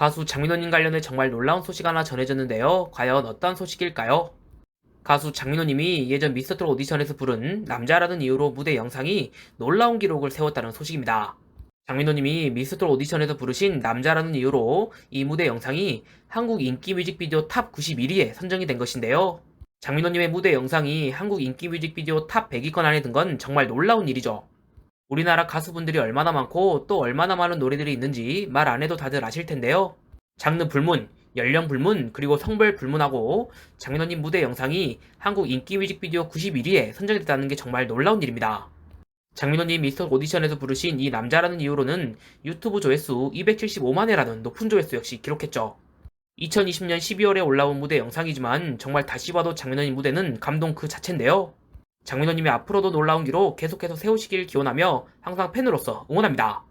가수 장민호님 관련해 정말 놀라운 소식 하나 전해졌는데요. 과연 어떤 소식일까요? 가수 장민호님이 예전 미스터 오디션에서 부른 남자라는 이유로 무대 영상이 놀라운 기록을 세웠다는 소식입니다. 장민호님이 미스터 오디션에서 부르신 남자라는 이유로 이 무대 영상이 한국 인기 뮤직비디오 탑 91위에 선정이 된 것인데요. 장민호님의 무대 영상이 한국 인기 뮤직비디오 탑 100위권 안에 든 건 정말 놀라운 일이죠. 우리나라 가수분들이 얼마나 많고 또 얼마나 많은 노래들이 있는지 말 안 해도 다들 아실 텐데요. 장르 불문, 연령 불문, 그리고 성별 불문하고 장민호님 무대 영상이 한국 인기 뮤직비디오 91위에 선정이 됐다는 게 정말 놀라운 일입니다. 장민호님 미스터 오디션에서 부르신 이 남자라는 이유로는 유튜브 조회수 275만회라는 높은 조회수 역시 기록했죠. 2020년 12월에 올라온 무대 영상이지만 정말 다시 봐도 장민호님 무대는 감동 그 자체인데요. 장민호님이 앞으로도 놀라운 기록 계속해서 세우시길 기원하며 항상 팬으로서 응원합니다.